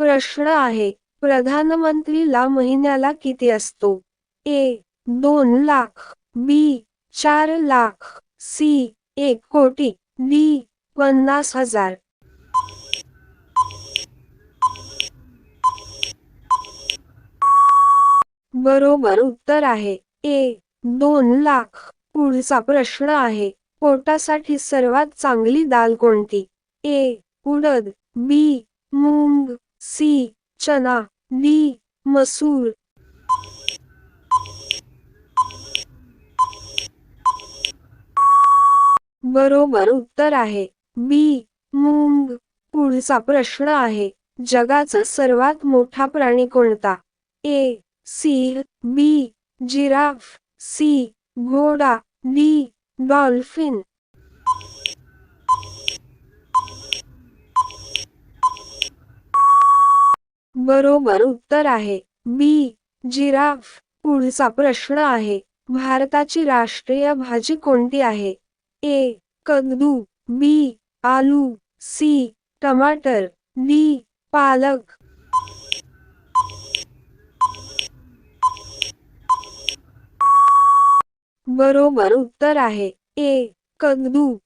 प्रश्न आहे प्रधानमंत्रीला महिन्याला किती असतो? ए दोन लाख बी चार लाख सी एक कोटी डी पन्नास हजार. बरोबर उत्तर आहे. ए दोन लाख. पुढचा प्रश्न आहे पोटासाठी सर्वात चांगली दाल कोणती? ए उडद बी चना डी मसूर. बरोबर उत्तर आहे. बी मूंग. पुढचा प्रश्न आहे. जगाचा सर्वात मोठा प्राणी कोणता? ए सिंह बी जिराफ. सी घोडा. D dolphin. बरोबर उत्तर आहे. बी. जिराफ. पुढचा प्रश्न आहे. भारताची राष्ट्रीय भाजी कोणती आहे? ए. कद्दू बी. आलू. सी. टमाटर. डी. पालक. बरोबर उत्तर आहे. ए. कद्दू